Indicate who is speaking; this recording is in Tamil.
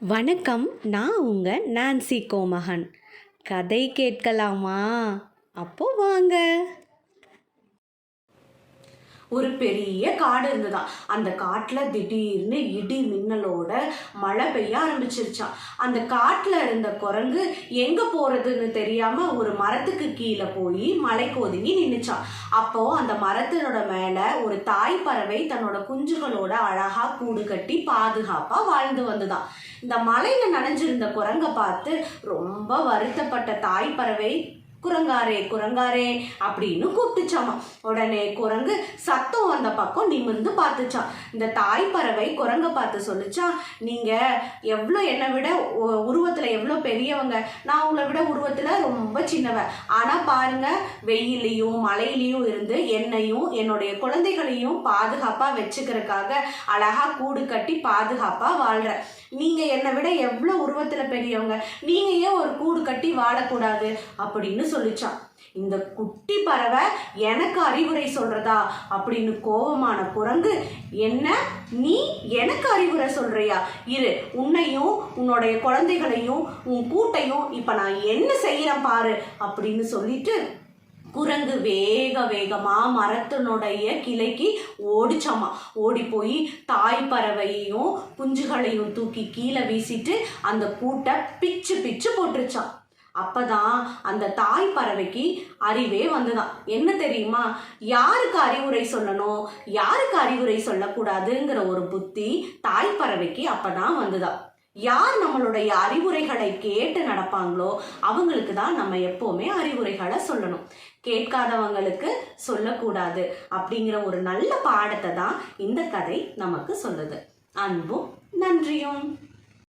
Speaker 1: வணக்கம் நான் உங்கள் நான்சி கோமகன். கதை கேட்கலாமா? அப்போ வாங்க.
Speaker 2: ஒரு பெரிய காடு இருந்ததாம் அந்த காட்டில் திடீர்னு இடி மின்னலோட மழை பெய்ய ஆரம்பிச்சிருச்சான் அந்த காட்டில் இருந்த குரங்கு எங்கே போகிறதுன்னு தெரியாமல் ஒரு மரத்துக்கு கீழே போய் மலைக்கு ஒதுங்கி நின்றுச்சான் அப்போ அந்த மரத்தினோட மேலே ஒரு தாய் பறவை தன்னோட குஞ்சுகளோட அழகாக கூடு கட்டி பாதுகாப்பாக வாழ்ந்து வந்துதான் இந்த மலையில நனைஞ்சிருந்த குரங்க பார்த்து ரொம்ப வருத்தப்பட்ட தாய் பறவை குரங்காரே குரங்காரே அப்படின்னு கூப்பிட்டுச்சாமா. உடனே குரங்கு சத்தம் அந்த பக்கம் நிமிர்ந்து பார்த்துச்சான் இந்த தாய் பறவை குரங்க பார்த்து சொல்லிச்சான் நீங்க எவ்வளோ என்னை விட உருவத்தில் உருவத்துல எவ்வளோ பெரியவங்க? நான் உங்களை விட உருவத்துல ரொம்ப சின்னவ. ஆனா பாருங்க வெயிலையும் மழையிலையும் இருந்து என்னையும் என்னுடைய குழந்தைகளையும் பாதுகாப்பா வச்சுக்கிறதுக்காக அழகா கூடு கட்டி பாதுகாப்பா வாழ்ற. நீங்க என்னை விட எவ்வளோ உருவத்துல பெரியவங்க? நீங்க ஏன் ஒரு கூடு கட்டி வாழக்கூடாது? அப்படின்னு சொல்லிச்சான். இந்த குட்டி பறவை எனக்கு அறிவுரை சொல்றதா? அப்படின்னு கோபமான குரங்கு என்ன? நீ எனக்கு அறிவுரை சொல்றியா? இரு உன்னையும் உன்னுடைய குழந்தைகளையும் உன் கூட்டையும் இப்ப நான் என்ன செய்யறேன் பாரு அப்படின்னு சொல்லிட்டு குரங்கு வேக வேகமா மரத்தினுடைய கிளைக்கு ஓடிச்சாமா. ஓடி போய் தாய் பறவையையும் குஞ்சுகளையும் தூக்கி கீழே வீசிட்டு அந்த கூட்டை பிச்சு பிச்சு போட்டுருச்சான் அப்பதான் அந்த தாய் பறவைக்கு அறிவே வந்துதான் என்ன தெரியுமா? யாருக்கு அறிவுரை சொல்லணும்? யாருக்கு அறிவுரை சொல்லக்கூடாதுங்கிற ஒரு புத்தி தாய் பறவைக்கு அப்பதான் வந்துதான் யார் நம்மளுடைய அறிவுரைகளை கேட்டு நடப்பாங்களோ அவங்களுக்கு தான் நம்ம எப்போவுமே அறிவுரைகளை சொல்லணும். கேட்காதவங்களுக்கு சொல்லக்கூடாது அப்படிங்கிற ஒரு நல்ல பாடத்தை தான் இந்த கதை நமக்கு சொல்லுது. அன்பும் நன்றியும்.